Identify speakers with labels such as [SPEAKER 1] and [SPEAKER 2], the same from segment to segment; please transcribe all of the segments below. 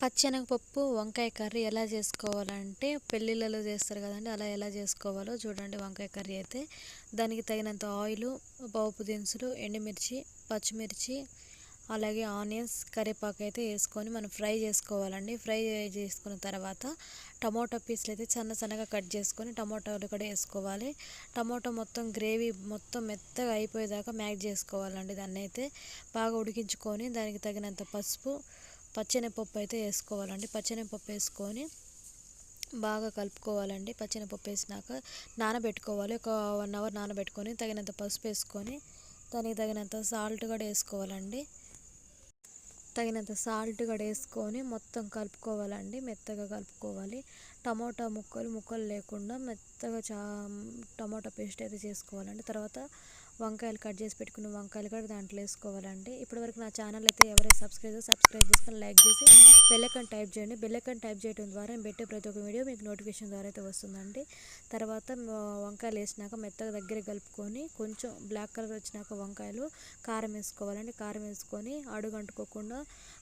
[SPEAKER 1] పచ్చెనగపప్పు వంకాయ కర్రీ ఎలా చేసుకోవాలంటే పెళ్ళిళ్ళలో చేస్తారు కదండి అలా ఎలా చేసుకోవాలో చూడండి వంకాయ కర్రీ అయితే. దానికి తగినంత ఆయిల్ పోపు దినుసులు ఎండుమిర్చి పచ్చిమిర్చి అలాగే ఆనియన్స్ కరివేపాకు అయితే వేసుకొని మనం ఫ్రై చేసుకోవాలండి. ఫ్రై చేసుకున్న తర్వాత టమోటా పీసులు అయితే చిన్న చిన్నగా కట్ చేసుకొని టమోటాలు కూడా వేసుకోవాలి. టమోటా మొత్తం గ్రేవీ మొత్తం మెత్తగా అయిపోయేదాకా మ్యాగ్ చేసుకోవాలండి. దాన్ని అయితే బాగా ఉడికించుకొని దానికి తగినంత పసుపు పచ్చెనపప్పు అయితే వేసుకోవాలండి. పచ్చెనపప్పు వేసుకొని బాగా కలుపుకోవాలండి. పచ్చెనపప్పు వేసినాక నానబెట్టుకోవాలి. ఒక వన్ అవర్ నానబెట్టుకొని తగినంత పసుపు వేసుకొని దానికి తగినంత సాల్ట్ కూడా వేసుకోవాలండి. తగినంత సాల్ట్ కూడా వేసుకొని మొత్తం కలుపుకోవాలండి. మెత్తగా కలుపుకోవాలి. టమోటా ముక్కలు ముక్కలు లేకుండా మెత్తగా చా టమోటా పేస్ట్ అయితే చేసుకోవాలండి. తర్వాత వంకాయలు కట్ చేసి పెట్టుకున్న వంకాయలు కూడా దాంట్లో వేసుకోవాలండి. ఇప్పటివరకు నా ఛానల్ అయితే ఎవరైతే సబ్స్క్రైబ్ సబ్స్క్రైబ్ చేసుకొని లైక్ చేసి బెల్లైకన్ టైప్ చేయండి. బెల్లైకన్ టైప్ చేయడం ద్వారా నేను పెట్టే ప్రతి ఒక్క వీడియో మీకు నోటిఫికేషన్ ద్వారా అయితే వస్తుందండి. తర్వాత వంకాయలు వేసినాక మెత్తగా దగ్గర కలుపుకొని కొంచెం బ్లాక్ కలర్ వచ్చినాక వంకాయలు కారం వేసుకోవాలండి. కారం వేసుకొని అడుగు అంటుకోకుండా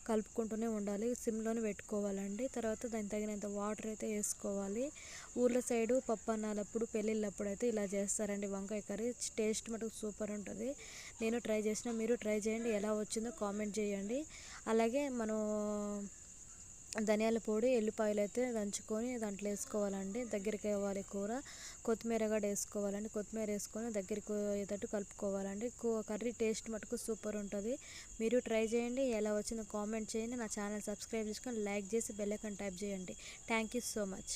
[SPEAKER 1] కలుపుకుంటూనే ఉండాలి. సిమ్లోనే పెట్టుకోవాలండి. తర్వాత దానికి తగినంత వాటర్ అయితే వేసుకోవాలి. ఊర్ల సైడు పప్పు అన్నాలప్పుడు పెళ్ళిళ్ళప్పుడు అయితే ఇలా చేస్తారండి వంకాయ కర్రీ. టేస్ట్ మటుకు సూపర్ ఉంటుంది. నేను ట్రై చేసిన మీరు ట్రై చేయండి ఎలా వచ్చిందో కామెంట్ చేయండి. అలాగే మనం ధనియాల పొడి ఎల్లిపాయలు అయితే దంచుకొని దాంట్లో వేసుకోవాలండి. దగ్గరికి అవ్వాలి కూర. కొత్తిమీర కూడా వేసుకోవాలండి. కొత్తిమీర వేసుకొని దగ్గరికి అయ్యేటట్టు కలుపుకోవాలండి. కర్రీ టేస్ట్ మటుకు సూపర్ ఉంటుంది. మీరు ట్రై చేయండి ఎలా వచ్చిందో కామెంట్ చేయండి. నా ఛానల్ సబ్స్క్రైబ్ చేసుకొని లైక్ చేసి బెల్ టైప్ చేయండి. Thank you so much.